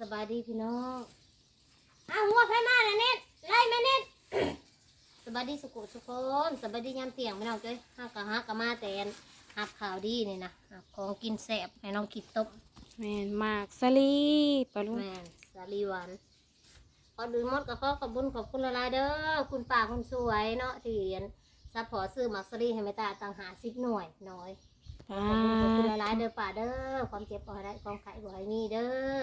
สบายดีพี่น้องอ้าวหัวไฟมาแล้วเน็ตไล่แม่เน็ต สบายดีสุขุสุคนสบายดียามเตียงพี่น้องเจ้ยฮักกะฮักกะมาแต่นฮับข่าวดีนี่นะฮับของกินแสบให้น้องคิดต้มแม่นมากสลีปะลุงแม่นสาลีหวานขอดูหมดก็ขอขอบคุญขอบคุณหลายๆเด้อคุณป้าคุณสวยเนาะที่เรียนซัพพอร์ตซื้อมักซรีให้แม่ตาต่างหาสิบหน่วยน้อยป้าขอบคุณหลายๆเด้อป่าเด้อ ความเจ็บบ่ให้ได้ความไข้บ่ให้มีเด้อ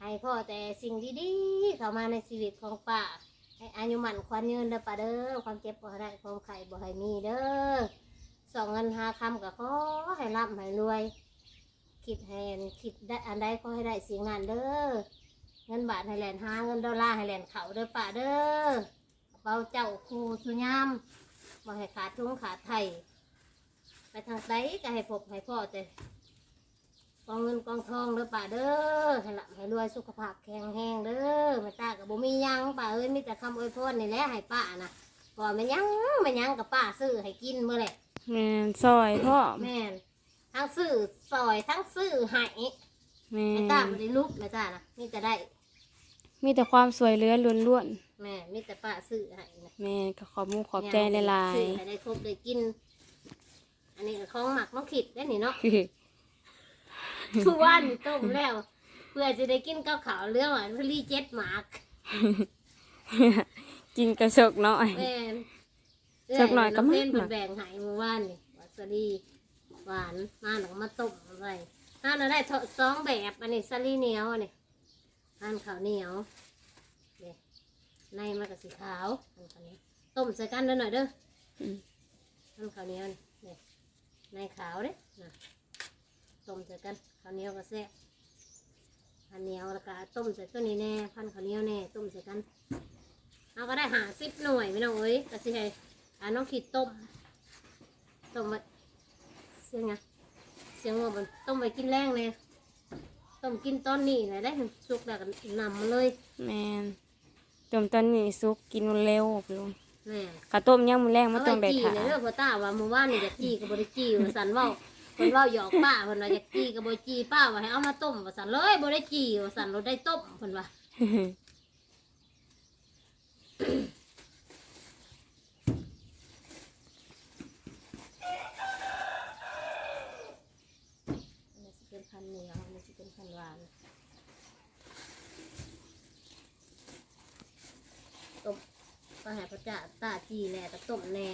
ให้พ่อแต่สิ่งดีๆเข้ามาในชีวิตของป้าให้อายุมันควันยืนเด้อป่าเด้อความเจ็บบ่ให้ได้ความไข้บ่ให้มีเด้อสองเงินหาคำก็ขอให้ร่ำให้รวย คิดให้คิดได้อันใดก็ให้ได้สิ่งนั้นเด้อเงินบาทให้แหลนหาเงินดอลลาร์ให้แหลนเขาเด้อป่าเด้อเป๋าเจ้าครูสุยามบ่ให้ขาดทุงขาดไทยไปทางไสก็ให้พบให้พ่อแต่ กองเงินกองทองเด้อป่าเด้อให้ละให้รวยสุขภาพแข็งแรงเด้อแม่ตากับบ่มีหยังป่าเอ้ยมีแต่คำอวยพรนี่แหละให้ป้านะก่อนแม่นหยังแม่นหยังกับป้าซื้อให้กินเมื่อแหละแม่นซอยพ่อแม่นทั้งซื้อซอยทั้งซื้อให้แม่แม่ตานบ่ได้ลุกแม่ตานะมีแต่ได้มีแต่ความสวยเหลือล้วนแม่มีแต่ป้าซื้อให้นะๆแม่ก็ขอบมุกขอบใจหลายซื้อให้ได้ครบได้กิน อันนี้ก็ของหมักน้องขิดได้นี่เนาะ ๆ ทุกวันต้มแล้ว เพื่อจะได้กินข้าวขาวเรื่องอะพลีเจ็ดหมากกินกระชกน้อยแม่นสักหน่อยก็เส้มากนเพิ่นแบ่งใหายเมื่อวานนี่วัสดีหวานมาหนังมาต้มอะไรถ้าเราได้สองแบบอันนี้ซาลีเหนียวอันนี้ทานข้าวเหนียวเนี่ยในมันกับสีขาวอันข้าวเหนียวต้มใส่กันเด้อหน่อยเด้ออืมทานข้าวเหนียวนี่เนี่ยในขาวเด้นะต้มใส่กันข้าวเหนียวก็แซ่บข้าวเหนียวแล้วก็ต้มใส่ตัวนี้แน่พันข้าวเหนียวแน่ต้มใส่กันเราก็ได้หาสิบหน่วยไม่น้องเอ้ยก็สิให้อ่าน้องขีดต้มต้มไว้เสียงไงเสียงว่ามันต้มไว้กินแรงเลยต้มกินตอนนี้เลยได้สุกแล้วก็นำมาเลยแม่นต้มตอนนี้สุกกินเร็วปะลุงแม่กระต้มยังมือแรงมาเอาต้ไว้องได้จี้ถาเลยเด้อพ่อตาว่าเมื่อวานนี่อยากจี้กับบริจี้ว่าสันเว่า คนเว่าหยอกป้าเพิ่นว่าอยากจีกับบจีป้าว่าให้เอามาต้มว่าสันเลยบริจี้ว่าสันเราได้ต้มเพิ่นว่าอันสิเป็นพันเหนียวอันสิเป็นพันหวานต้มก็ให้พระเจ้าตาจีแหน่แต่ต้มแหน่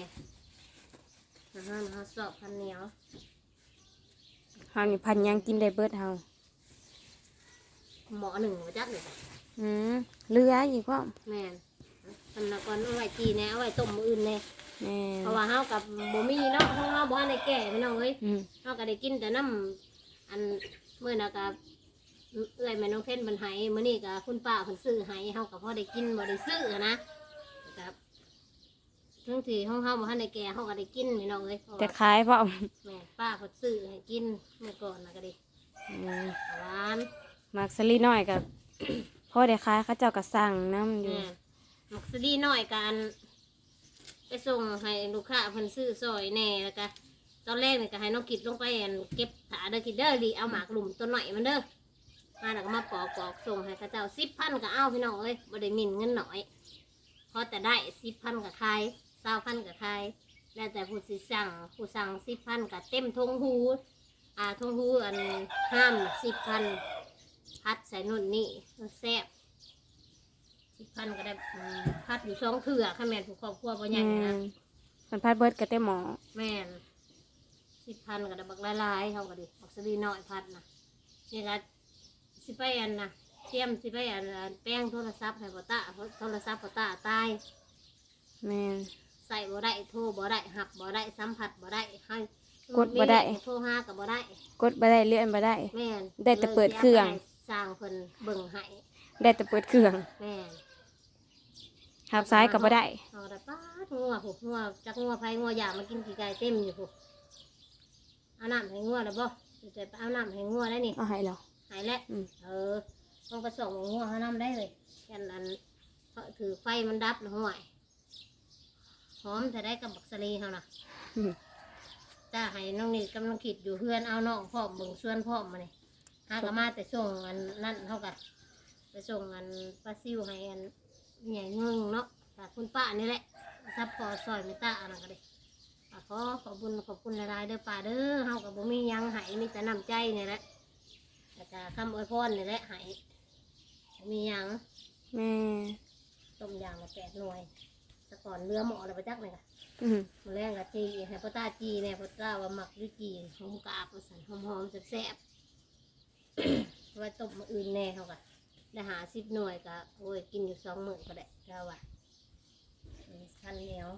นะฮะนะฮะสอบพันเหนียว เฮานี่พันยังกินได้เบิดเฮาหมอหนึ่งมาจักเลยอืมเหลืออีกว่าแม่นทำนักก่อนเอาไว้จีแหน่เอาไว้ต้มมืออื่นแหน่แม่นเพราะว่าเฮากับบ่มีเนาะเพราะเฮาบ่ทันได้แก่พี่น้องเอ้ยอืมเฮาก็ได้กินแต่น้ำอันมื้อน่ะก็เอื้อยแม่น้องเพ่นเพิ่นให้มื้อนี้ก็คุณป้าเพิ่นซื้อให้เฮาก็พอได้กินบ่ได้ซื้ออะนะครับ ทั้งที่ห้องเฮาบ่ทันได้แก่เฮาก็ได้กินพี่น้องเอ้ยเพราะแต่ว่าขายพ่อแม่ป้าเพิ่นซื้อให้กินเมื่อก่อนน่ะก็ดีอืมหวานมักสลีน้อยกับ พ่อได้ขายเขาเจ้าก็สั่งน้ำอยู่ แม่มักสดีน้อยกันไปส่งให้ลูกค้าเพิ่นซื้อซอยแหน่แล้วก็ตอนแรกนี่ก็ให้น้องกิดลงไปอันเก็บถาเด้อกิดเด้อดีเอาหมากหลุมตัวหน่อยมันเด้อมาแล้วก็มาปอกปอกส่งให้เข้าเจ้าสิบพันก็เอาพี่น้องเอ้ยบ่ได้หมินเงินหน่อยพอแต่ได้สิบพันกับใคร เศร้าพันกับใครแล้วแต่ผู้สิสั่งผู้สั่งสิบพันกับเต็มทงหูอ่าทงหูอันห้ามสิบพันพัดใส่นุ่นนี่แซ่บสิบพันก็ได้อืมพัดอยู่สองเถื่อข้าแม่นผู้ครอบครัวบ่ใหญ่แม่นะนมันพัดเบิดก็แต่หมอแม่นสิบพันก็ได้บักหลายๆเขาก็ดิบักสลีน้อยพัดนะนี่ก็สิไปอันนะเตรียมสิไปอันอันแป้งโทรศัพท์ให้พ่อตาเพราะโทรศัพท์พ่อตาตาย แม่น ใส่บ่ได้โทรบ่ได้หับบ่ได้สัมผัสบ่ได้ให้กดบ่ได้ โทรหากับบ่ได้ กดบ่ได้เลื่อนบ่ได้ แม่นได้แต่เปิดเครื่อง ลยสิาไปให้สร้างเพิ่นเบิ่งให้ได้แต่เปิดเครื่องแม่นหับซ้ายก็บ่ได้ เอาได้ป้าดงัวผูกงัวจักงัวไผงัวอยากมากินกี่ไก่เต็มอยู่ผูกเอาน้ำให้งัวแล้วบ่จะไปเอาน้ำให้งัวได้นี่ เอาให้เรา หายแล้ว อืม เออต้องไปส่งงัวเขาน้ำได้เลยแค่นั้นเพราะถือไฟมันดับนะห่วย หอมแต่ได้กับบักสลีเขานะอืมจ้าให้น้องนี่กำลังคิดอยู่เพื่อนเอาน้องพ่อมเบิ่งส่วนพ่อมมาเนี่ยหากนมาแต่ส่งอันนั่นเท่ากันไปส่งอันปลาซิวให้อันใหญ่เงิงเนาะจากคุณป้านี่แหละซับพอซอยไม่ตาอันนั้นก็เลยป้าขอขอบคุณขอบคุณหลายๆเด้อป้าเด้อเฮากับบ่มีหยังให้มีแต่น้ำใจนี่แหละแล้วก็คำอวยพรนี่แหละให้บ่มีหยังแม่ต้มยางมาแปดหน่วย แต่ก่อนเรือหมออะไรไปจักเลยค่ะอืมมาแรงกับจีให้พ่อตาจีเนี่ยพ่อตาว่าหมักด้วยจีหอมกาบสันหอมหอมๆแซ่บๆไว้ต้มมาอื่นแน่เขากะได้หาสิบหน่วยก็โอ้ยกินอยู่สองมื้อก็ได้เราว่ะคันเหนียว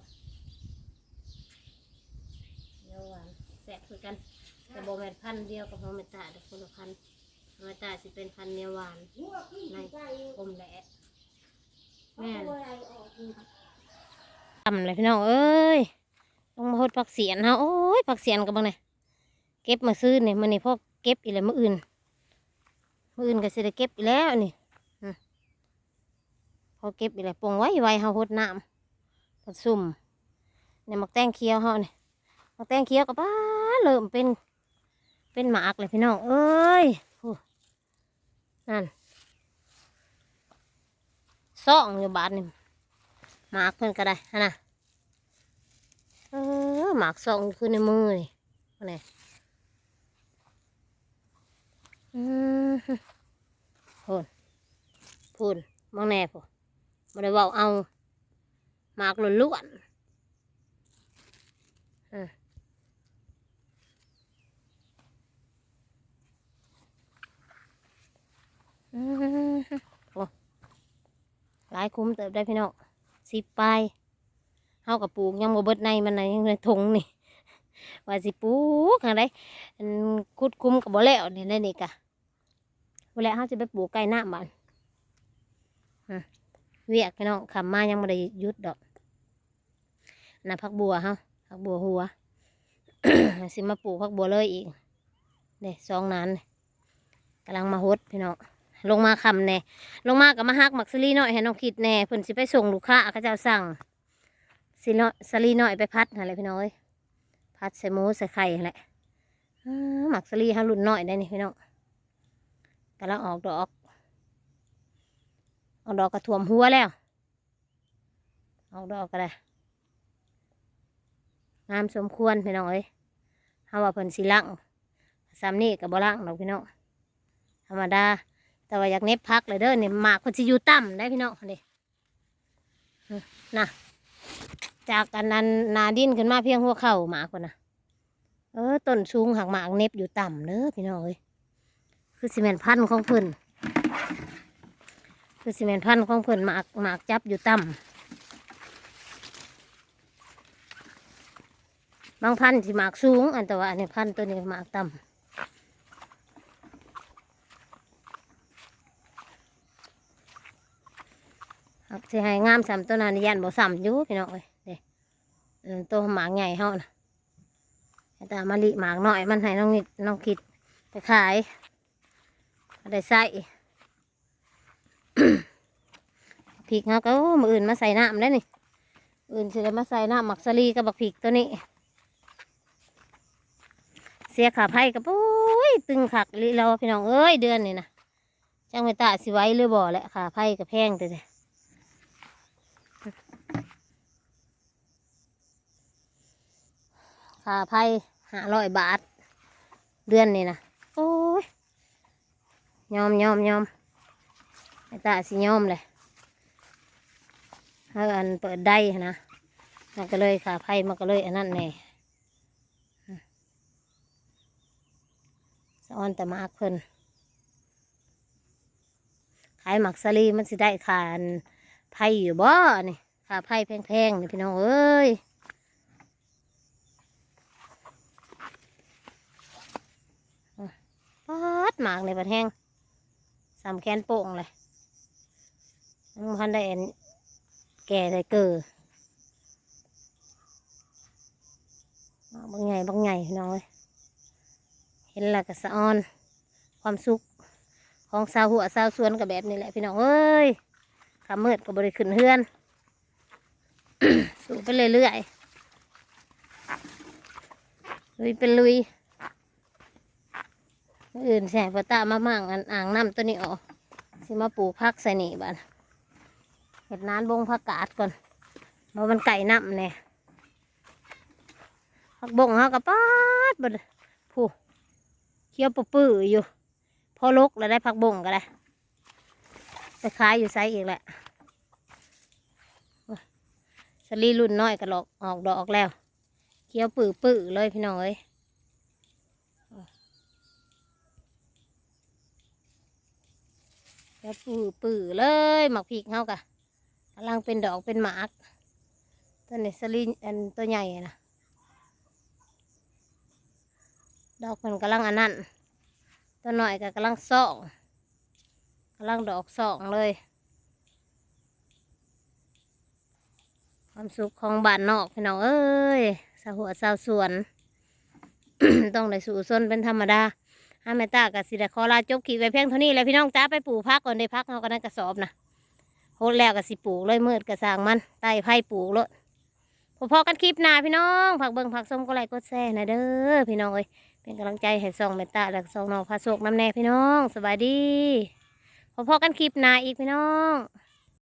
เหนียวหวานแซ่บคือกันแต่โบแมนพันธุ์เดียวกับพ่อแม่ตาเด็กคนละพันธุ์พ่อแม่ตาสิเป็นพันธุ์เหนียวหวานในอมแหละแม่ ทำเลยพี่น้องเอ้ยลงมาหดผักเสียนเฮาโอ้ยผักเสียนกับบังเนี่ยเก็บมาซื้อเนี่ยมันนี่พ่อเก็บอีกแล้วมืออื่นมืออื่นก็สิได้เก็บอีกแล้วนี่พอเก็บอีกแล้วปงไว้ไว้เฮาหดน้ำผสมเนี่ยมักแตงเคี้ยวเฮาเนี่ยมักแตงเคี้ยวกับป้าเริ่มเป็น เป็นหมากเลยพี่น้องเอ้ยนั่นซ่องอยู่บาทนี่ หมากเพิ่นก็ได้ฮะนะเออหมากซองคือในมือนี่ว่าไงอืมพูนพูนมองแน่พูม่ได้เว่าเอาหมากล้วนอืมอืมโอ้หลายคุ้มเติบได้พี่น้อง สิไปเฮากับปลูกยังบ่เบิดในมันนะยังในทงนี่ว่าสิปลูกทางใดอันคุดคุ้มกับบ่แล้วนี่ได้นี่กะบ่แล้วเฮาสิไปปลูกใกล้หน้ำบ้านฮะเวียกพี่น้องคำมายังบ่ได้หยุดดอกน่ะผักบัวเฮาผักบัวหัวสิมาปลูกผักบัวเลยอีกเด้สองนั้นกำลังมาฮดพี่น้อง ลงมาคำแน่ลงมากับมาฮักมักสลีหน่อยให้น้องคิดแน่เพิ่นสิไปส่งลูกค้าเขาเจ้าสั่งสิเนาะสลีหน่อยไปพัดอะไรพี่น้อยพัดใส่หมูใส่ไข่นั่นแหละอ้าหมักสลีฮารุ่นน้อยได้นี่พี่น้องกำลังออกดอกออกดอกกระถ่วมหัวแล้วออกดอกก็ได้งามสมควรพี่น้องเอ้ยเฮาว่าเพิ่นสิลังซ้ำนี่กับบลังดอกพี่น้องธรรมดา แต่ว่าอยากเน็บพักเลยเด้อเนี่ยหมากคนสิอยู่ต่ำได้พี่น้องนี่นะจากอันนั้นนาดินขึ้นมาเพียงหัวเข่าหมากคนนะเออต้นสูงหักหมากเน็บอยู่ต่ำเด้อพี่น้องเอ้ยคือซีเมนต์พันของเพิ่นคือซีเมนต์พันของเพิ่นหมากหมากจับอยู่ต่ำบางพันธุ์ที่หมากสูง อันแต่ว่าอันนี้พันธุ์ตัวนี้หมากต่ำ ครับ สิให้งามสามตัวนั้นยันบ่สามอยู่พี่น้องเอ้ยเด้เออตัวหมากใหญ่เฮานะแต่มาลิหมากน้อยมันให้น้องนิดน้องคิดไปขายได้ใส่พริกเฮาก็อ้มืออื่นมาใส่น้ำได้นี่ อื่นสิได้มาใส่น้ำหมักสลีกับบักพริกตัวนี้ เสียขาไผ่กับโอ้ยตึงขักลิเราพี่น้องเอ้ยเดือนนี่นะจังไปตาสิไว้หรือบ่อแหละขาไผ่กับแพงแต่ ค่าไพ่ห้าร้อยบาท เดือนนี่นะโอ้ยยอมยอมยอมไอ้ตาสิยอมเลยถ้าอันเปิดได้นะมันก็เลยค่าไพ่มันก็เลยอันนั้นแน่สะออนแต่มากเพิ่นขายหมักสลีมันสิได้คันไพ่อยู่บ่นี่ค่าไพ่แพงๆนี่พี่น้องเอ้ย ปาด หมากในประแห้งสามแขนโป่งเลยยังพันได้เอ็นแก่ได้เกิดบางไงบางไงพี่น้องเอ้ยเห็นล้วก็สะออน ความสุขของสาวหัวสาวสวนกับแบบนี้แหละพี่น้องเอ้ยขำมืดกับบริขึ้นเฮือน สู้ไปเรื่อยๆลุยเป็นลุย อื่นแสบตามามั่งอันอ่างน้ำตัวนี้ออกสิมาปลูกพักใส่นี่บ้านเห็ดนานบงผักกาดก่อนเพราะมันไก่น้ำเนี่ยผักบงเขากับป้าดบดผู้เคี้ยวปื้อๆอยู่ พอลกแล้วได้ผักบงก็ได้ไปขายอยู่ไซอีกแหละสลีรุ่นน้อยก็หลอกออกดอกแล้ว เคี้ยวปื้อๆเลยพี่น้องเอ้ย แล้วปื้อปื้อเลยหมักพริกเฮากะกำลังเป็นดอกเป็นหมากตัวนี้สลินอันตัวใหญ่นะดอกมันกำลังอันนั้นตัวหน่อยก็กำลังส่องกำลังดอกส่องเลย ความสุขของบ้านนอกพี่น้องเอ้ยสาวหัวสาวสวน ต้องได้สู่ซนเป็นธรรมดา ห้าแม่ตากับสิได้ขอลาจบขีดไว้เพียงเท่านี้แล้วพี่น้องจ้าไปปลูกพักก่อนได้พักเอากันนั่นกระสอบนะโหดแล้วกับสิปลูกเลยมืดกระสางมันไต่ไผ่ปลูกเลยพอๆกันคลิปหน้าพี่น้องผักเบิ่งผักส้มก็ไลค์กดแชร์นะเด้อพี่น้องเอ้ยเป็นกำลังใจให้ซองแม่ตาและซองน้องพาโศกน้ำแน่พี่น้องสบายดีพอๆกันคลิปหน้าอีกพี่น้อง